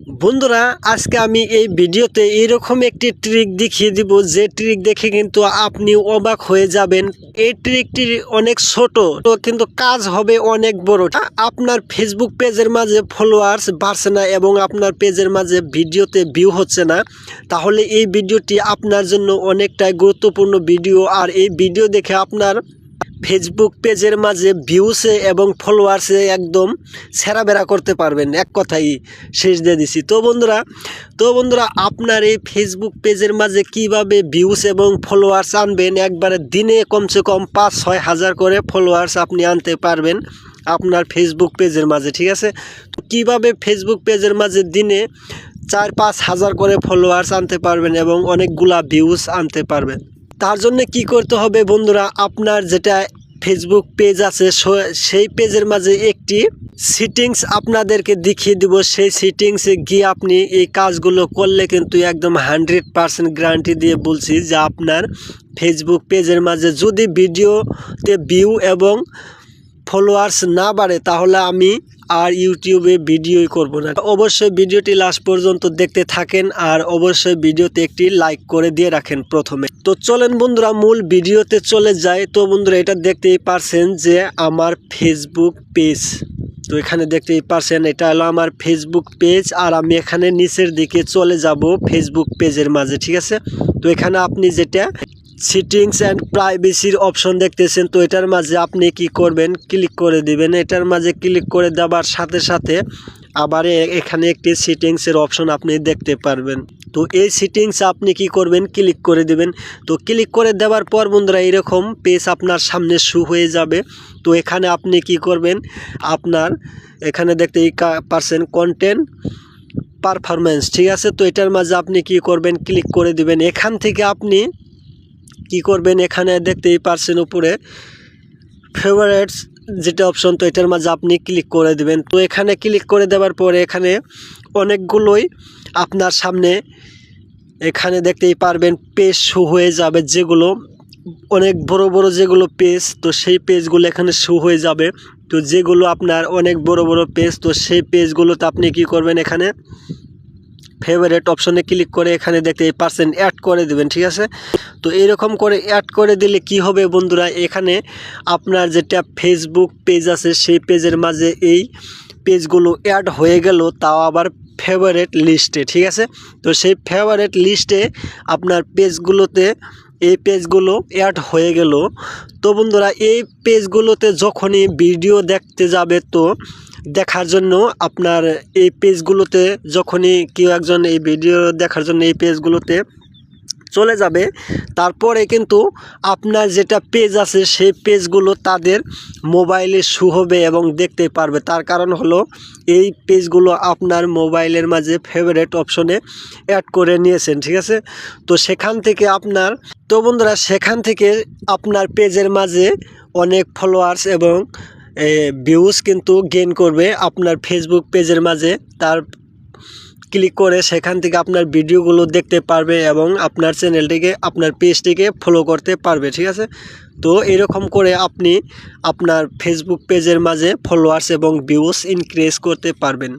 বন্ধুরা, আজকে আমি এই ভিডিওতে এরকম একটি ট্রিক দেখিয়ে দিব, যে ট্রিক দেখে কিন্তু আপনি অবাক হয়ে যাবেন। এই ট্রিকটি অনেক ছোট, তো কিন্তু কাজ হবে অনেক বড়। আপনার ফেসবুক পেজের মাঝে ফলোয়ার্স বাড়ছে না এবং আপনার পেজের মাঝে ভিডিওতে ভিউ হচ্ছে না। তাহলে এই ভিডিওটি আপনার জন্য অনেকটাই গুরুত্বপূর্ণ ভিডিও, আর এই ভিডিও দেখে আপনার ফেসবুক পেজের মাঝে ভিউসে এবং ফলোয়ার্সে একদম সেরাবেরা করতে পারবেন। এক কথাই শেষ দিয়ে দিছি। তো বন্ধুরা তো বন্ধুরা, আপনার এই ফেসবুক পেজের মাঝে কীভাবে ভিউস এবং ফলোয়ার্স আনবেন? একবারে দিনে কমসে কম পাঁচ, ছয় হাজার করে ফলোয়ার্স আপনি আনতে পারবেন আপনার ফেসবুক পেজের মাঝে, ঠিক আছে? তো কীভাবে ফেসবুক পেজের মাঝে দিনে চার, পাঁচ হাজার করে ফলোয়ার্স আনতে পারবেন এবং অনেকগুলা ভিউস আনতে পারবেন? তার জন্য কি করতে হবে বন্ধুরা? আপনার যেটা ফেসবুক পেজ আছে সেই পেজের মাঝে একটি সিটিংস আপনাদেরকে দেখিয়ে দিব। সেই সিটিংসে গিয়ে আপনি এই কাজগুলো করলে কিন্তু একদম হান্ড্রেড পারসেন্ট গ্যারান্টি দিয়ে বলছি যে আপনার ফেসবুক পেজের মাঝে যদি ভিডিওতে ভিউ এবং ফলোয়ার্স না বাড়ে, তাহলে আমি আর ইউটিউবে ভিডিওই করব না। অবশ্যই ভিডিওটি লাস্ট পর্যন্ত দেখতে থাকেন আর অবশ্যই ভিডিওতে একটি লাইক করে দিয়ে রাখেন প্রথমে। তো চলেন বন্ধুরা, মূল ভিডিওতে চলে যাই। তো বন্ধুরা, এটা দেখতেই পারছেন যে আমার ফেসবুক পেজ তো এখানে দেখতেই পারছেন, এটা হলো আমার ফেসবুক পেজ আর আমি এখানে নিচের দিকে চলে যাব ফেসবুক পেজের মাঝে, ঠিক আছে? তো এখানে আপনি যেটা সিটিংস অ্যান্ড প্রাইভেসির অপশন দেখতেছেন, তো এটার মাঝে আপনি কি করবেন ক্লিক করে দিবেন। এটার মাঝে ক্লিক করে দেওয়ার সাথে সাথে আবার এখানে একটি সিটিংসের অপশন আপনি দেখতে পারবেন। তো এই সিটিংস আপনি কি করবেন? ক্লিক করে দেবেন। তো ক্লিক করে দেওয়ার পর বন্ধুরা এরকম পেজ আপনার সামনে শু হয়ে যাবে। তো এখানে আপনি কি করবেন? আপনার এখানে দেখতেই পারছেন কন্টেন্ট পারফরমেন্স ঠিক আছে? তো এটার মাঝে আপনি কি করবেন? ক্লিক করে দিবেন। এখান থেকে আপনি কি করবেন? এখানে দেখতেই পারছেন উপরে ফেভারেটস যেটা অপশন তো এটার মাঝে আপনি ক্লিক করে দিবেন। তো এখানে ক্লিক করে দেওয়ার পরে এখানে অনেকগুলোই আপনার সামনে এখানে দেখতেই পারবেন পেজ শো হয়ে যাবে যেগুলো, অনেক বড় বড় যেগুলো পেজ তো সেই পেজগুলো এখানে শো হয়ে যাবে। তো যেগুলো আপনার অনেক বড় বড় পেজ তো সেই পেজগুলোতে আপনি কি করবেন এখানে ফেভারেট অপশনে ক্লিক করে এখানে দেখতে এই পার্সেন্ট অ্যাড করে দেবেন, ঠিক আছে? তো এরকম করে অ্যাড করে দিলে কি হবে বন্ধুরা? এখানে আপনার যেটা ফেসবুক পেজ আছে, সেই পেজের মাঝে এই পেজগুলো অ্যাড হয়ে গেল, তাও আবার ফেভারেট লিস্টে ঠিক আছে? তো সেই ফেভারেট লিস্টে আপনার পেজগুলোতে এই পেজগুলো অ্যাড হয়ে গেল। তো বন্ধুরা, এই পেজগুলোতে যখনই ভিডিও দেখতে যাবে তো দেখার জন্য আপনার এই পেজগুলোতে যখনই কেউ একজন এই ভিডিও দেখার জন্য এই পেজগুলোতে চলে যাবে, তারপরে কিন্তু আপনার যেটা পেজ আছে সেই পেজগুলো তাদের মোবাইলে শু হবে এবং দেখতে পারবে। তার কারণ হলো এই পেজগুলো আপনার মোবাইলের মাঝে ফেভারেট অপশনে অ্যাড করে নিয়েছেন, ঠিক আছে? তো সেখান থেকে আপনার, তো বন্ধুরা, সেখান থেকে আপনার পেজের মাঝে অনেক ফলোয়ার্স এবং ভিউজ কিন্তু গেইন করবে আপনার ফেসবুক পেজের মাঝে। তার ক্লিক করে সেখান থেকে আপনার ভিডিওগুলো দেখতে পারবে এবং আপনার চ্যানেলটিকে আপনার পেজটিকে ফলো করতে পারবে, ঠিক আছে? তো এরকম করে আপনি আপনার ফেসবুক পেজের মাঝে ফলোয়ার্স এবং ভিউস ইনক্রিজ করতে পারবেন।